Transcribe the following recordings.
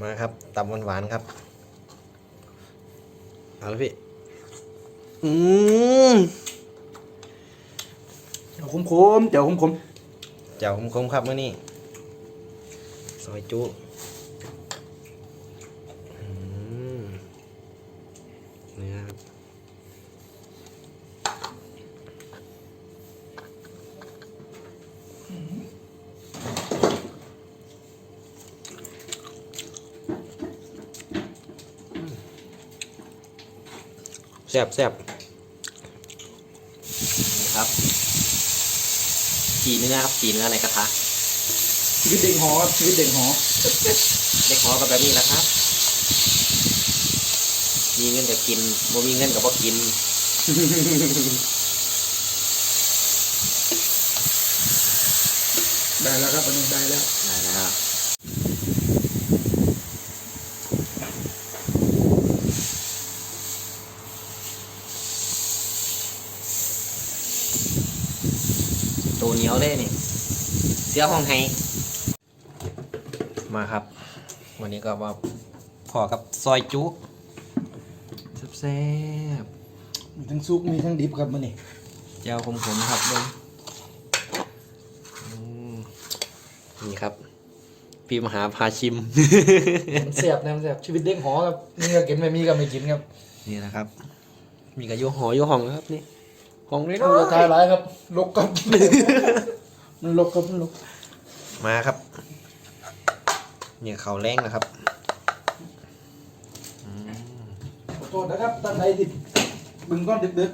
มาครับตับหวานๆครับ เอาละพี่ อืมเดี๋ยวคมคมๆเดี๋ยวคมคมเจ้าคมๆครับมื่อนี้ ซอยจุอืมเนื้อครับ แซ่บแซ่บนี่ครับจีเนื้อครับจีเนื้อในกระทะๆชีวิตเด็กหอครับชีวิตเด็กหอเด็กหอกับแบบนี้นะครับ มีเงินก็กินบ่มีเงินก็บ่กินได้แล้วครับอันนี้ได้แล้วได้แล้วตัวเหนี ยวเลยนี่ เสียห้องไห้มาครับ วันนี้ก็มาพอกับซอยจุแซ่บมีทั้งซุปมีทั้งดิบครับมันนี่ๆเจ้าผมผมๆครับเบิ้งอืมนี่ครับ พี่มหาพาชิมมันเสียบนะมันเสียบชีวิตเด็กหอครับมีก็กินไม่มีก็ไม่กินครับ นี่นะครับ มีกระยุหอยุห้องนะครับนี่ ห้องนี้ดูราคาหลายครับลกครับ มันลกครับมันลกมาครับ เนี่ยเขาแรงนะครับขอโทษนะครับท่านใดที่บึงก้อนดึก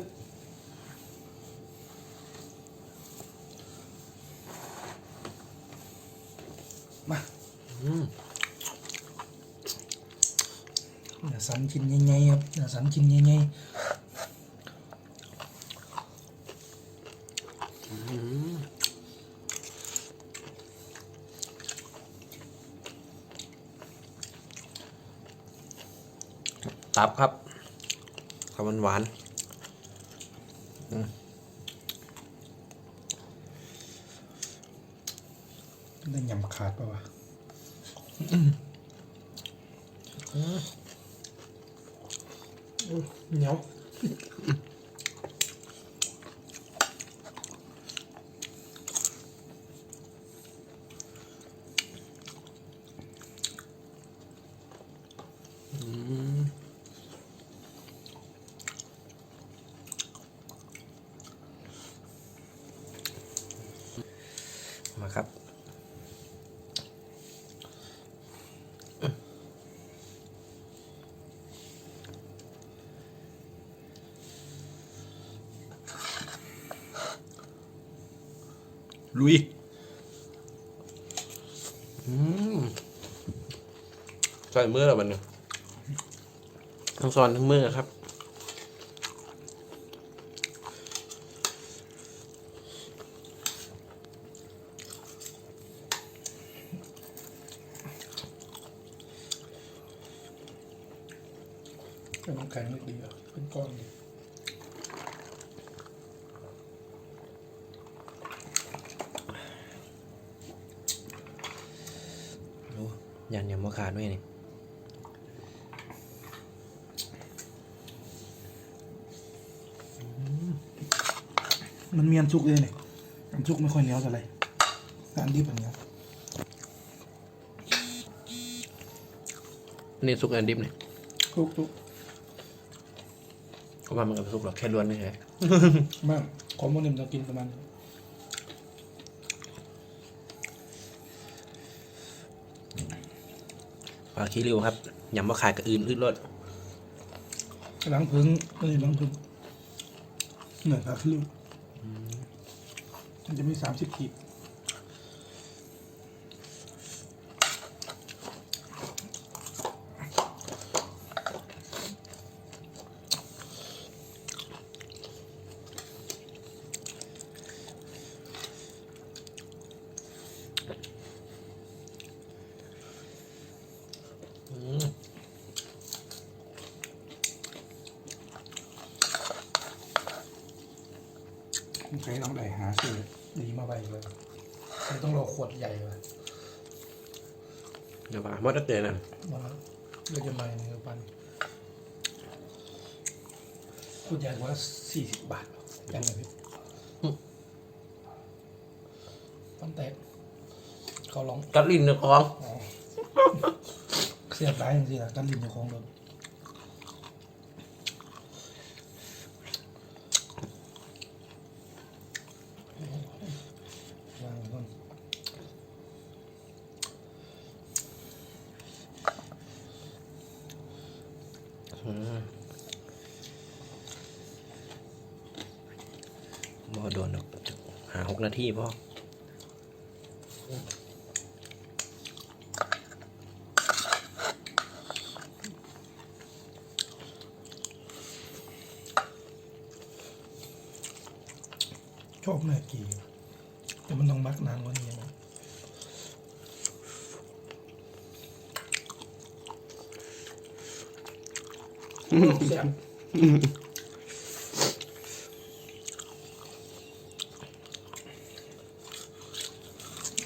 ๆมาอืมเดี๋ยวสันชิ้นใหญ่ๆครับเดี๋ยวสันชิ้นใหญ่ ตับครับข้าวมันหวานๆได้ยำขาดปะวะเหนียว มาครับ ลุยใส่มือแล้วมันเนี่ยทั้งซอนทั้งมือครับ นน้ำแข็งเล็กดีอะเป็นก้อนดีโอ้ยันยำมะขาดด้วยนี่มันมีอันชุกเลยเนี่ยอันชุกไม่ค่อยเหนียวเท่าไหร่แต่อันดิบอันเหนียวนี่ซุกอันดิบเนี่ยชุกชุก ก็ว่ามันกับซุกหรอกแค่ล้วนไม่ใช่มากของมันเนี่ยเรากินประมาณนี้ปลาขี้ริ้วครับยำมะขาดกับอื่นอืดรสหลังพึ่งนี่หลังพึ่งเหนื่อยครับลูกมันจะมีสามสิบขีด ใช้ต้องได้หาซื้อดีมาใบเลยไม่ต้องรอขวดใหญ่เลยเดี๋ยวว่าหมดแล้วเตือนนั่นมาเลือกจะมาในปันพูดใหญ่กว่าสี่สิบบาทยังไงพี่ปันแตกเขาร้องกัดลิ้นเนื้อของอ๋อ เสียบได้จริงๆนะกันลิ้นในของรถวางไว้ก่อนอืมบ่โดนดอกหาหกนาทีพ่อ ชอบแม่กี่แต่มันต้องมักนานกว่านี้นะเสียบ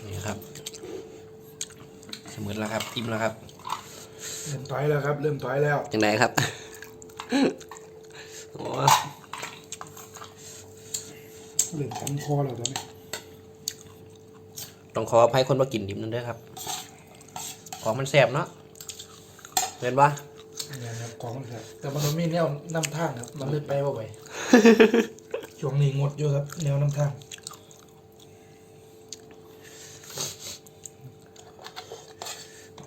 นี่ครับ เสมอแล้วครับทิมแล้วครับ เริ่มถอยแล้วครับ เริ่มถอยแล้ว จังไดครับ โอ้ เริ่มคันคอแล้วตอนนี้ต้องขออภัยคนมากินดิบนั่นด้วยครับ ของมันแสบเนาะเห็นปะเนี่ยครับของมันครับแต่มันไม่มีแนวน้ำทางครับมันเลยไปว่าไปช่วงนี้งดอยู่ครับ แนวน้ำทาง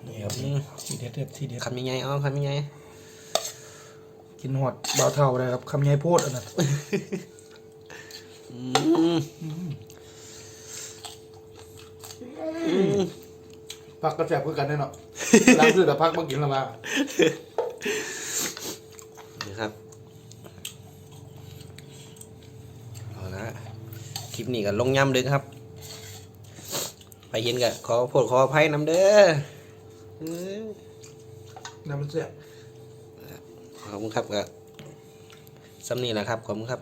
นี่ครับทีเด็ดเด็ดทีเด็ดคำยังไงอ๋อคำยังไงกินหอดเบาเท่าเลยครับคำใหญ่โพดอันนั้นอืม พักกระแสบเพื่อกันแน่นอนล้างซื้อแต่พักมากินและมานี่ครับเอาละคลิปนี้ก็ลงย่ำดึกครับ ไปเห็นกับขอโพดขออภัยน้ำเด้อน้ำมันเสียขอบคุณครับก็ซ้ำนี่แหละครับ ขอบคุณครับ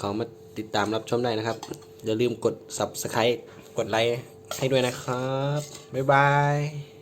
ขอมาติดตามรับชมได้นะครับ อย่าลืมกด subscribe กดไลค์ให้ด้วยนะครับ บ๊ายบาย